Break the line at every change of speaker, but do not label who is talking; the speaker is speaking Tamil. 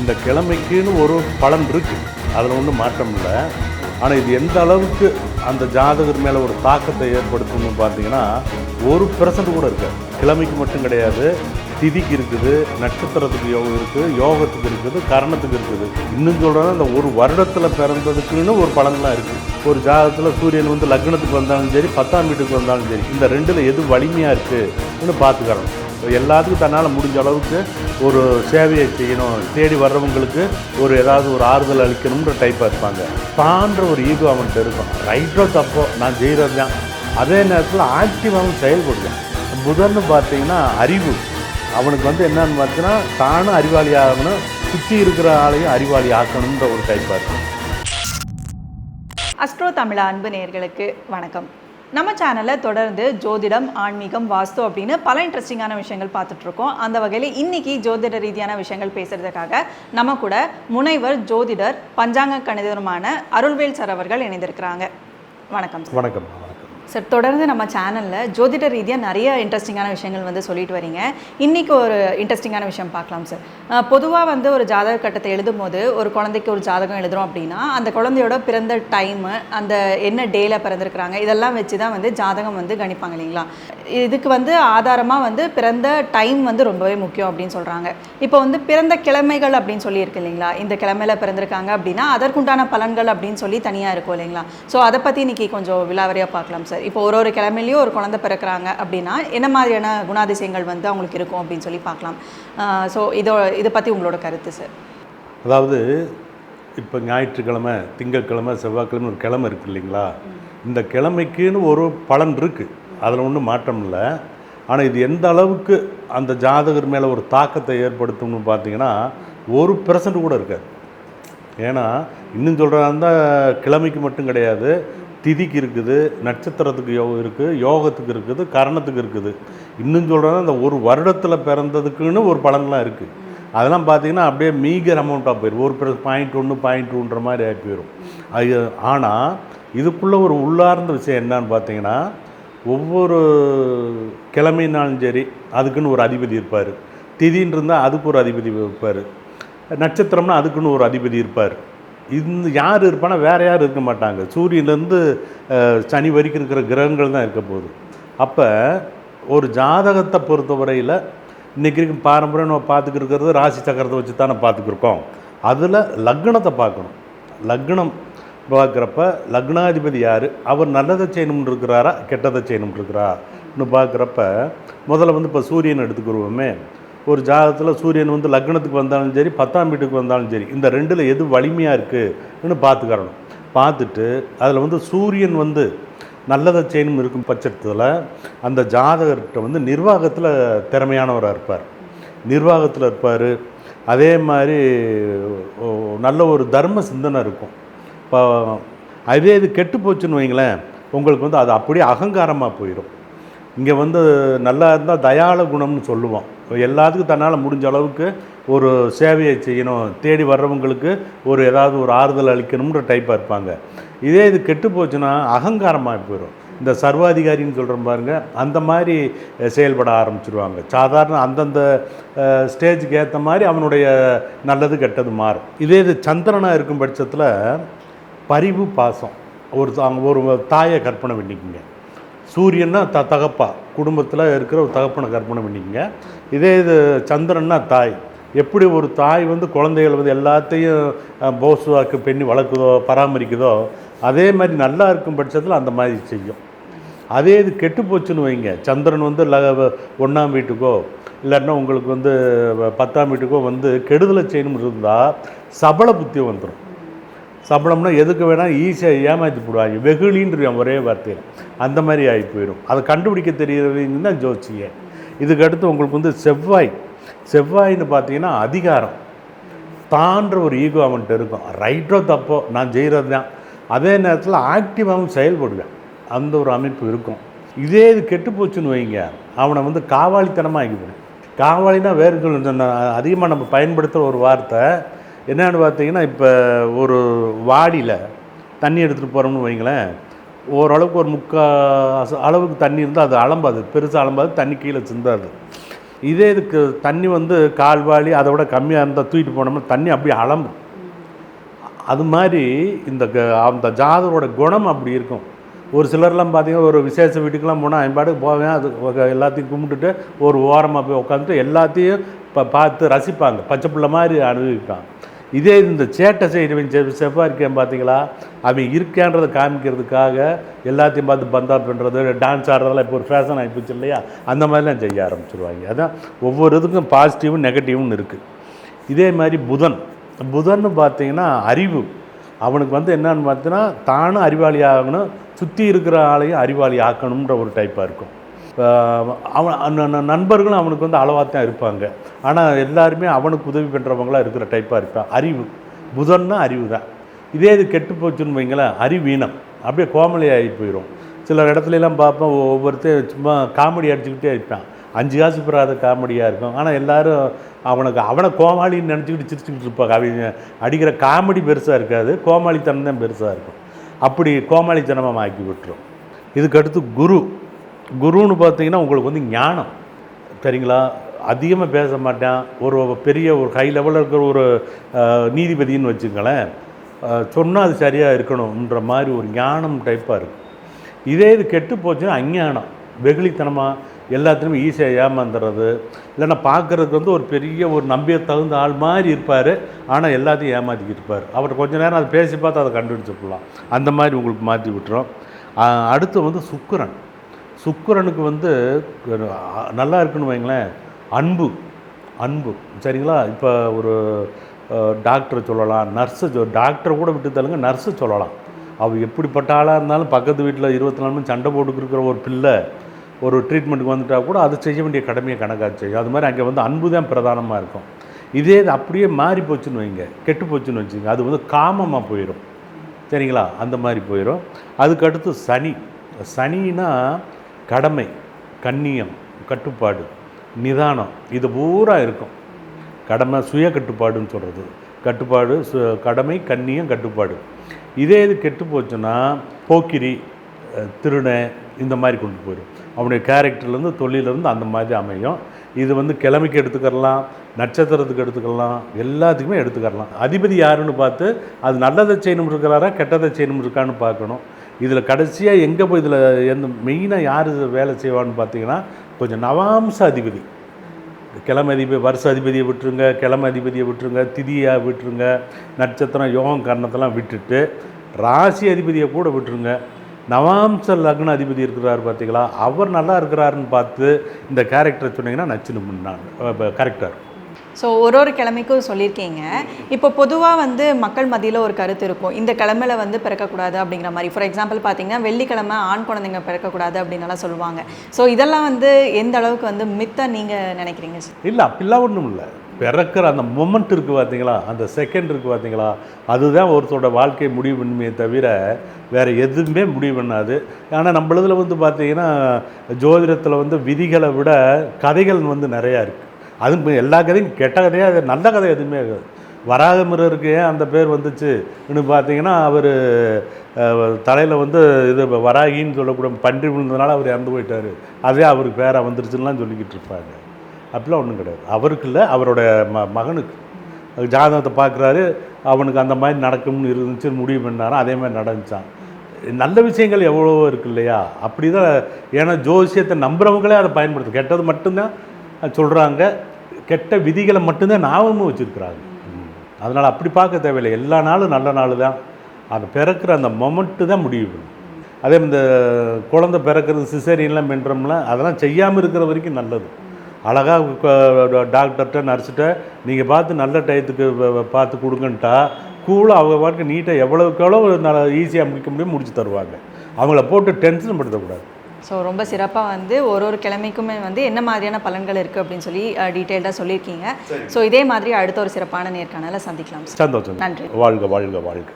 இந்த கிழமைக்குன்னு ஒரு பலன் இருக்குது அதில் ஒன்றும் மாற்றம் இல்லை. ஆனால் இது எந்த அளவுக்கு அந்த ஜாதகர் மேலே ஒரு தாக்கத்தை ஏற்படுத்தும்னு பார்த்தீங்கன்னா ஒரு பெர்சன்ட் கூட இருக்காது கிழமைக்கு மட்டும் கிடையாது. திதிக்கு இருக்குது நட்சத்திரத்துக்கு யோகம் இருக்குது யோகத்துக்கு இருக்குது கரணத்துக்கு இருக்குது. இன்னும் சொல்கிறேன்னா இந்த ஒரு வருடத்தில் பிறந்ததுக்குன்னு ஒரு பலன்லாம் இருக்குது ஒரு ஜாதகத்தில் சூரியன் வந்து லக்னத்துக்கு வந்தாலும் சரி பத்தாம் வீட்டுக்கு வந்தாலும் சரி இந்த ரெண்டில் எது வலிமையாக இருக்குதுன்னு பார்த்துக்கணும். எல்லாத்துக்கும் தன்னால் முடிஞ்ச அளவுக்கு ஒரு சேவையை செய்யணும். தேடி வர்றவங்களுக்கு ஒரு ஏதாவது ஒரு ஆறுதல் அளிக்கணுன்ற டைப்பாக இருப்பாங்க. தான்ற ஒரு ஈகோ அவன்கிட்ட இருக்கும். ரைட்டோ தப்போ நான் செய்கிறது தான் அதே நேரத்தில் ஆக்டிவாகவும் செயல்படுவேன் புதன்னு பார்த்தீங்கன்னா அறிவு. அவனுக்கு வந்து என்னன்னு பார்த்தீங்கன்னா தானும் அறிவாளி ஆகணும் சுற்றி இருக்கிற ஆளையும் அறிவாளி ஆக்கணுன்ற ஒரு டைப்பாக இருக்கும்.
அஸ்ட்ரோ தமிழ அன்பு நேயர்களுக்கு வணக்கம். நம்ம சேனலில் தொடர்ந்து ஜோதிடம் ஆன்மீகம் வாஸ்து அப்படின்னு பல இன்ட்ரெஸ்டிங்கான விஷயங்கள் பார்த்துட்ருக்கோம் அந்த வகையில் இன்னைக்கு ஜோதிட ரீதியான விஷயங்கள் பேசுறதுக்காக நம்ம கூட முனைவர் ஜோதிடர் பஞ்சாங்க கணிதருமான அருள்வேல் சார் அவர்கள் இணைந்திருக்கிறாங்க. வணக்கம்
வணக்கம் வணக்கம்.
சார் தொடர்ந்து நம்ம சேனலில் ஜோதிட ரீதியாக நிறைய இன்ட்ரெஸ்டிங்கான விஷயங்கள் வந்து சொல்லிட்டு வரீங்க. இன்றைக்கி ஒரு இன்ட்ரெஸ்டிங்கான விஷயம் பார்க்கலாம் சார் பொதுவாக வந்து ஒரு ஜாதக கட்டத்தை எழுதும் போது ஒரு குழந்தைக்கு ஒரு ஜாதகம் எழுதுகிறோம் அப்படின்னா அந்த குழந்தையோட பிறந்த டைமு அந்த என்ன டேல பிறந்திருக்கிறாங்க இதெல்லாம் வச்சு தான் வந்து ஜாதகம் வந்து கணிப்பாங்க இல்லைங்களா? இதுக்கு வந்து ஆதாரமாக வந்து பிறந்த டைம் வந்து ரொம்பவே முக்கியம் அப்படின்னு சொல்கிறாங்க இப்போ வந்து பிறந்த கிழமைகள் அப்படின்னு சொல்லியிருக்கு இல்லைங்களா? இந்த கிழமையில பிறந்திருக்காங்க அப்படின்னா அதற்குண்டான பலன்கள் அப்படின்னு சொல்லி தனியாக இருக்கும் இல்லைங்களா? ஸோ அதை பற்றி இன்னைக்கு கொஞ்சம் விலாவரியாக பார்க்கலாம் சார் இப்போ ஒரு ஒரு கிழமையிலையும் ஒரு குழந்தை பிறக்கிறாங்க அப்படின்னா என்ன மாதிரியான குணாதிசயங்கள் வந்து அவங்களுக்கு இருக்கும் அப்படின்னு சொல்லி பார்க்கலாம். ஸோ இதோ இதை பற்றி உங்களோட கருத்து சார்
அதாவது இப்போ ஞாயிற்றுக்கிழமை திங்கட்கிழமை செவ்வாய்க்கிழமை ஒரு கிழமை இருக்குது இல்லைங்களா? இந்த கிழமைக்குன்னு ஒரு பலன் இருக்குது அதில் ஒன்றும் மாற்றம் இல்லை. ஆனால் இது எந்த அளவுக்கு அந்த ஜாதகர் மேலே ஒரு தாக்கத்தை ஏற்படுத்தும்னு பார்த்தீங்கன்னா ஒரு பெர்சன்ட் கூட இருக்காது. ஏன்னா இன்னும் சொல்கிறாங்க கிழமைக்கு மட்டும் கிடையாது. திதிக்கு இருக்குது நட்சத்திரத்துக்கு யோகம் இருக்குது யோகத்துக்கு இருக்குது கரணத்துக்கு இருக்குது. இன்னும் சொல்கிறேன்னா இந்த ஒரு வருடத்தில் பிறந்ததுக்குன்னு ஒரு பலன்லாம் இருக்குது அதெல்லாம் பார்த்தீங்கன்னா அப்படியே மீகர் அமௌண்ட்டாக போயிடும் ஒரு பிறகு பாயிண்ட் ஒன்று பாயிண்ட் டூன்ற மாதிரி ஆகி போயிடும் அது ஆனால் இதுக்குள்ளே ஒரு உள்ளார்ந்த விஷயம் என்னன்னு பார்த்தீங்கன்னா ஒவ்வொரு கிழமைனாலும் சரி அதுக்குன்னு ஒரு அதிபதி இருப்பார். திதின்னு இருந்தால் அதுக்கு ஒரு அதிபதி இருப்பார். நட்சத்திரம்னா அதுக்குன்னு ஒரு அதிபதி இருப்பார். இந்த யார் இருப்பானா வேறு யாரும் இருக்க மாட்டாங்க. சூரியன்லேருந்து சனி வரைக்கும் இருக்கிற கிரகங்கள் தான் இருக்க போகுது. அப்போ ஒரு ஜாதகத்தை பொறுத்தவரையில் இன்றைக்கி பாரம்பரியம் நம்ம பார்த்துக்கிட்டு இருக்கிறது ராசி சக்கரத்தை வச்சு தானே பார்த்துக்கிருக்கோம். அதில் லக்னத்தை பார்க்கணும். லக்னம் பார்க்குறப்ப லக்னாதிபதி யார்? அவர் நல்லதை செய்யணும்னு இருக்கிறாரா கெட்டதை செய்யணும்னு இருக்கிறான்னு பார்க்குறப்ப முதல்ல வந்து இப்போ சூரியன் எடுத்துக்கிடுவோமே ஒரு ஜாதகத்தில் சூரியன் வந்து லக்னத்துக்கு வந்தாலும் சரி பத்தாம் வீட்டுக்கு வந்தாலும் சரி இந்த ரெண்டில் எது வலிமையாக இருக்குதுன்னு பார்த்துக்கறணும். பார்த்துட்டு அதில் வந்து சூரியன் வந்து நல்லதை செய்யணும் இருக்கும் பட்சத்தில் அந்த ஜாதகர்கிட்ட வந்து நிர்வாகத்தில் திறமையானவராக இருப்பார். நிர்வாகத்தில் இருப்பார். அதே மாதிரி ஓ, நல்ல ஒரு தர்ம சிந்தனை இருக்கும். இப்போ அதே இது கெட்டு போச்சுன்னு வைங்களேன் உங்களுக்கு வந்து அது அப்படியே அகங்காரமாக போயிடும் இங்கே வந்து நல்லா இருந்தால் தயாள குணம்னு சொல்லுவோம். எல்லாத்துக்கும் தன்னால் முடிஞ்ச அளவுக்கு ஒரு சேவையை செய்யணும். தேடி வர்றவங்களுக்கு ஒரு ஏதாவது ஒரு ஆறுதல் அளிக்கணுன்ற டைப்பாக இருப்பாங்க. இதே இது கெட்டு போச்சுன்னா அகங்காரமாக போயிடும் இந்த சர்வாதிகாரின்னு சொல்கிறோம் பாருங்க அந்த மாதிரி செயல்பட ஆரம்பிச்சிருவாங்க. சாதாரண அந்தந்த ஸ்டேஜுக்கு ஏற்ற மாதிரி அவனுடைய நல்லது கெட்டது மாறும். இதே இது சந்திரனாக இருக்கும் பட்சத்தில் பரிவு பாசம். ஒரு அவங்க ஒரு தாயை கற்பனை பண்ணிக்கோங்க. சூரியன்னா த தகப்பா. குடும்பத்தில் இருக்கிற ஒரு தகப்பனை கற்பனை பண்ணிக்கங்க. இதே இது சந்திரன்னா தாய். எப்படி ஒரு தாய் வந்து குழந்தைகள் வந்து எல்லாத்தையும் போசுவாக்கு பெண்ணி வளர்க்குதோ பராமரிக்குதோ அதே மாதிரி நல்லா இருக்கும் பட்சத்தில் அந்த மாதிரி செய்யும். அதே இது கெட்டு போச்சுன்னு வைங்க. சந்திரன் வந்து ல ஒன்றாம் வீட்டுக்கோ இல்லைன்னா உங்களுக்கு வந்து பத்தாம் வீட்டுக்கோ வந்து கெடுதலை செய்யணும் இருந்தால் சபல புத்தி வந்துடும் சம்பளம்னா எதுக்கு வேணால் ஈஸியாக ஏமாற்றி போடுவாங்க. வெகுளின்றான் ஒரே வார்த்தையில். அந்த மாதிரி ஆகி போயிடும் அதை கண்டுபிடிக்க தெரியறவங்க தான் ஜோசிய இதுக்கு அடுத்து உங்களுக்கு வந்து செவ்வாய். செவ்வாய்ன்னு பார்த்தீங்கன்னா அதிகாரம். தான்ற ஒரு ஈகோ அவன்கிட்ட இருக்கும். ரைட்டோ தப்போ நான் செய்கிறது தான். அதே நேரத்தில் ஆக்டிவாகவும் செயல்படுவேன். அந்த ஒரு அமைப்பு இருக்கும். இதே இது கெட்டு போச்சுன்னு வைங்க. அவனை வந்து காவாலித்தனமாக ஆக்கிவிடும் காவாலினா வேறு சொல்லு அதிகமாக நம்ம பயன்படுத்துகிற ஒரு வார்த்தை என்னென்னு பார்த்தீங்கன்னா இப்போ ஒரு வாடியில் தண்ணி எடுத்துகிட்டு போகிறோம்னு வைங்களேன் ஓரளவுக்கு ஒரு முக்கா அளவுக்கு தண்ணி இருந்தால் அது அலம்பாது. பெருசாக அலம்பாது தண்ணி கீழே சிந்தாது. இதே இதுக்கு தண்ணி வந்து கால்வாளி அதை விட கம்மியாக இருந்தால் தூக்கிட்டு போனோம்னா தண்ணி அப்படியே அலம்பும். அது மாதிரி இந்த க- அந்த ஜாதரோட குணம் அப்படி இருக்கும். ஒரு சிலர்லாம் பார்த்தீங்கன்னா ஒரு விசேஷ வீட்டுக்கெலாம் போனால் ஐம்பாட்டுக்கு போவேன் அது எல்லாத்தையும் கும்பிட்டுட்டு ஒரு ஓரமாக போய் உட்காந்துட்டு எல்லாத்தையும் இப்போ பார்த்து ரசிப்பாங்க. பச்சை பிள்ளை மாதிரி அனுபவிப்பாங்க. இதே இந்த சேட்டை செய்கிறவன் செ செவ்வாய் இருக்கேன் பார்த்தீங்களா? அவன் இருக்கான்றதை காமிக்கிறதுக்காக எல்லாத்தையும் பார்த்து பந்தா பண்ணுறது டான்ஸ் ஆடுறதெல்லாம் இப்போ ஒரு ஃபேஷன் ஆகிப்போச்சு இல்லையா? அந்த மாதிரிலாம் செய்ய ஆரம்பிச்சிருவாங்க. அதான் ஒவ்வொரு இதுக்கும் பாசிட்டிவும் நெகட்டிவும் இருக்குது இதே மாதிரி புதன். புதன் பார்த்தீங்கன்னா அறிவு. அவனுக்கு வந்து என்னன்னு பார்த்தீங்கன்னா தானும் அறிவாளி ஆகணும் சுற்றி இருக்கிற ஆளையும் அறிவாளி ஆக்கணுன்ற ஒரு டைப்பாக இருக்கும். அவன் நண்பர்களும் அவனுக்கு வந்து அளவாக தான் இருப்பாங்க. ஆனால் எல்லாருமே அவனுக்கு உதவி பண்ணுறவங்களா இருக்கிற டைப்பாக இருப்பான். அறிவு. புதன்னா அறிவு தான். இதே இது கெட்டு போச்சுன்னு வைங்களேன் அறிவீனம் அப்படியே கோமலி ஆகி போயிடும் சில இடத்துலலாம் பார்ப்போம் ஒவ்வொருத்தையும் சும்மா காமெடி அடிச்சுக்கிட்டே இருப்பான். அஞ்சு காசு பெறாத காமெடியாக இருக்கும். ஆனால் எல்லோரும் அவனுக்கு அவனை கோமாளின்னு நினச்சிக்கிட்டு சிரிச்சுக்கிட்டு இருப்பாங்க. அவங்க அடிக்கிற காமெடி பெருசாக இருக்காது. கோமாளித்தனம் தான் பெருசாக இருக்கும். அப்படி கோமாளித்தனமாக ஆக்கி விட்டுரும். இதுக்கடுத்து குரு. குருன்னு பார்த்தீங்கன்னா உங்களுக்கு வந்து ஞானம். சரிங்களா? அதிகமாக பேச மாட்டேன். ஒரு பெரிய ஒரு ஹை லெவலில் இருக்கிற ஒரு நீதிபதின்னு வச்சுங்களேன் சொன்னால் அது சரியாக இருக்கணுன்ற மாதிரி ஒரு ஞானம் டைப்பாக இருக்கும். இதே இது கெட்டு போச்சுன்னா அஞ்ஞானம். வெகுளித்தனமாக எல்லாத்துலேயுமே ஈஸியாக ஏமாந்துடுறது இல்லைன்னா பார்க்குறதுக்கு வந்து ஒரு பெரிய ஒரு நம்பிய தகுந்த ஆள் மாதிரி இருப்பார். ஆனால் எல்லாத்தையும் ஏமாற்றிக்கிட்டு இருப்பார். அவர் கொஞ்ச நேரம் அதை பேசி பார்த்து அதை கண்டுபிடிச்சிக்கலாம். அந்த மாதிரி உங்களுக்கு மாற்றி விட்டுரும். அடுத்து வந்து சுக்கரன். சுக்கரனுக்கு வந்து நல்லா இருக்குன்னு வைங்களேன். அன்பு அன்பு. சரிங்களா? இப்போ ஒரு டாக்டர் சொல்லலாம் நர்ஸு சொ டாக்டரை கூட விட்டு தள்ளுங்க நர்ஸு சொல்லலாம். அவள் எப்படிப்பட்ட ஆளாக இருந்தாலும் பக்கத்து வீட்டில் இருபத்தி நாலு மணி சண்டை போட்டுக்கிருக்கிற ஒரு பிள்ளை ஒரு ட்ரீட்மெண்ட்டுக்கு வந்துட்டால் கூட அது செய்ய வேண்டிய கடமையை கணக்காக செய்யும் அது மாதிரி அங்கே வந்து அன்பு தான் பிரதானமாக இருக்கும். இதே இது அப்படியே மாறி போச்சுன்னு வைங்க. கெட்டு போச்சுன்னு வச்சுங்க அது வந்து காமமாக போயிடும் சரிங்களா? அந்த மாதிரி போயிடும் அதுக்கடுத்து சனி. சனின்னா கடமை கண்ணியம் கட்டுப்பாடு நிதானம் இது பூரா இருக்கும். கடமை சுய கட்டுப்பாடுன்னு சொல்கிறது கட்டுப்பாடு சு கடமை கண்ணியம் கட்டுப்பாடு. இதே இது கெட்டு போச்சுன்னா போக்கிரி திருணை இந்த மாதிரி கொண்டு போயிடும் அவனுடைய கேரக்டர்லேருந்து தொழிலேருந்து அந்த மாதிரி அமையும். இது வந்து கிழமைக்கு எடுத்துக்கலாம் நட்சத்திரத்துக்கு எடுத்துக்கலாம் எல்லாத்துக்குமே எடுத்துக்கலாம் அதிபதி யாருன்னு பார்த்து அது நல்லதை செய்யணும் இருக்கிறாரா கெட்டதை செய்யணும் இருக்கான்னு பார்க்கணும். இதில் கடைசியாக எங்கே போய் இதில் எந்த மெயினாக யார் வேலை செய்வான்னு பார்த்தீங்கன்னா கொஞ்சம் நவாம்ச அதிபதி. கிழமை அதிபதி வருஷ அதிபதியை விட்டுருங்க கிழமை அதிபதியை விட்டுருங்க திதியை விட்டுருங்க நட்சத்திரம் யோகம் கர்ணத்தெல்லாம் விட்டுட்டு ராசி அதிபதியை கூட விட்டுருங்க. நவாம்ச லக்ன அதிபதி இருக்கிறார் பார்த்தீங்களா? அவர் நல்லா இருக்கிறாருன்னு பார்த்து இந்த கேரக்டரை சொன்னீங்கன்னா நச்சுன்னு முன்னான் கரெக்டாக
ஸோ ஒரு ஒரு கிழமைக்கும் சொல்லியிருக்கீங்க. இப்போ பொதுவாக வந்து மக்கள் மத்தியில் ஒரு கருத்து இருக்கும். இந்த கிழமையில வந்து பிறக்கக்கூடாது அப்படிங்கிற மாதிரி. ஃபார் எக்ஸாம்பிள் பார்த்தீங்கன்னா வெள்ளிக்கிழமை ஆண் குழந்தைங்க பிறக்கக்கூடாது அப்படின்னலாம் சொல்லுவாங்க. ஸோ இதெல்லாம் வந்து எந்த அளவுக்கு வந்து மித்தாக நீங்கள் நினைக்கிறீங்க சார்
இல்லை அப்படிலாம் ஒன்றும் இல்லை. பிறக்கிற அந்த மொமெண்ட் இருக்குது பார்த்தீங்களா அந்த செகண்ட் இருக்குது பார்த்தீங்களா அதுதான் ஒருத்தரோட வாழ்க்கை முடிவு பண்ணுமே தவிர வேறு எதுவுமே முடிவு பண்ணாது. ஆனால் நம்மளதில் வந்து பார்த்தீங்கன்னா ஜோதிடத்தில் வந்து விதிகளை விட கதைகள் வந்து நிறையா இருக்குது அதுவும் இப்போ எல்லா கதையும் கெட்ட கதையாக அது நல்ல கதை எதுவுமே இருக்காது வராகமிரருக்கு ஏன் அந்த பேர் வந்துச்சுன்னு பார்த்தீங்கன்னா அவர் தலையில் வந்து இது வராகின்னு சொல்லக்கூடிய பன்றி விழுந்ததுனால அவர் இறந்து போயிட்டார். அதே அவருக்கு பேராக வந்துருச்சுலாம் சொல்லிக்கிட்டு இருப்பாங்க. அப்படிலாம் ஒன்றும் கிடையாது. அவருக்கு இல்லை அவரோட ம மகனுக்கு. ஜாதகத்தை பார்க்குறாரு அவனுக்கு அந்த மாதிரி நடக்கும்னு இருந்துச்சு முடிவு பண்ணாரோ அதே மாதிரி நடந்துச்சான் நல்ல விஷயங்கள் எவ்வளவோ இருக்கு இல்லையா? அப்படி தான் ஏன்னா ஜோசியத்தை நம்புறவங்களே அதை பயன்படுத்தும் கெட்டது மட்டும்தான் சொல்கிறாங்க கெட்ட விதிகளை மட்டும்தான் ஞாபகமும் வச்சுருக்குறாங்க. அதனால் அப்படி பார்க்க தேவையில்லை. எல்லா நாளும் நல்ல நாள் தான். அந்த பிறக்கிற அந்த மொமெண்ட்டு தான் முடிவு பண்ணும். அதே இந்த குழந்தை பிறக்கிறது சிசேரியன்லாம் பண்ணுறோம்ல அதெல்லாம் செய்யாமல் இருக்கிற வரைக்கும் நல்லது. அழகாக டாக்டர்கிட்ட நர்ஸ்கிட்ட நீங்கள் பார்த்து நல்ல டயத்துக்கு பார்த்து கொடுங்கன்ட்டா கூலாக அவங்க பாட்டுக்கு நீட்டாக எவ்வளோக்கு எவ்வளோ நல்ல ஈஸியாக முடிக்க முடியும் முடிச்சு தருவாங்க. அவங்கள போட்டு டென்ஷன் படுத்தக்கூடாது.
ஸோ ரொம்ப சிறப்பாக வந்து ஒரு ஒரு கிழமைக்குமே வந்து என்ன மாதிரியான பலன்கள் இருக்குது அப்படின்னு சொல்லி டீட்டெயில்டாக சொல்லியிருக்கீங்க. ஸோ இதே மாதிரி அடுத்த ஒரு சிறப்பான நேர்காணலை சந்திக்கலாம்
சந்தோஷம்.
நன்றி.
வாழ்க வாழ்க வாழ்க.